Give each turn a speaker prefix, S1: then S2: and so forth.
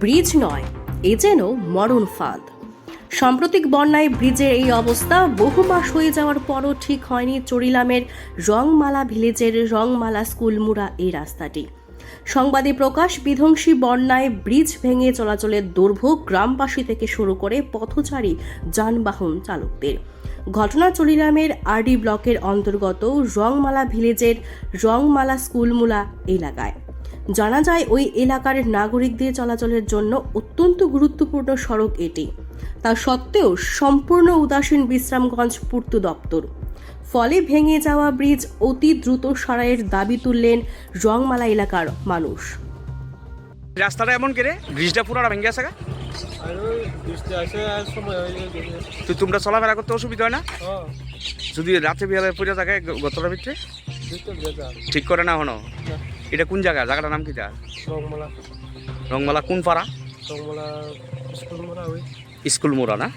S1: Bridge নয়, এ যেন মরণ ফাঁদ। সাম্প্রতিক বন্যায় ব্রিজের এই অবস্থা বহু মাস হয়ে যাওয়ার পরও ঠিক হয়নি চরিলামের রংমালা ভিলেজের রংমালা স্কুলমুড়া এই রাস্তাটি। সংবাদে প্রকাশ, বিধ্বংসী বন্যায় ব্রিজ ভেঙে চলাচলের দুর্ভোগ গ্রামবাসী থেকে শুরু করে পথচারী, যানবাহন চালকদের। ঘটনা চলিরামের আরডি ব্লকের অন্তর্গত রংমালা ভিলেজের রংমালা স্কুলমুলা এলাকায়। জানা যায় ওই এলাকার নাগরিকদের চলাচলের জন্য অত্যন্ত গুরুত্বপূর্ণ সড়ক এটি। তা সত্ত্বেও সম্পূর্ণ উদাসীন বিশ্রামগঞ্জ পূর্ত দপ্তর। ফলে ভেঙে যাওয়া ব্রিজ অতি দ্রুত সারাইয়ের দাবি তুললেন রংমালা এলাকার মানুষ।
S2: রাস্তাটা এমন করে ব্রিজটা পুরোটা ভেঙে
S3: আসে
S2: তো তোমরা চলাফেরা করতে অসুবিধা হয় না? যদি রাতে বিহারে পড়ে থাকে গতটার ভিতরে? ঠিক করে না হনো।
S3: না
S2: এটা কোন জায়গা? জায়গাটার নাম কি যা
S3: রংমালা।
S2: রংমালা কোন পাড়া?
S3: রংমালা স্কুল মোড়া ওই।
S2: স্কুল মোড়া না?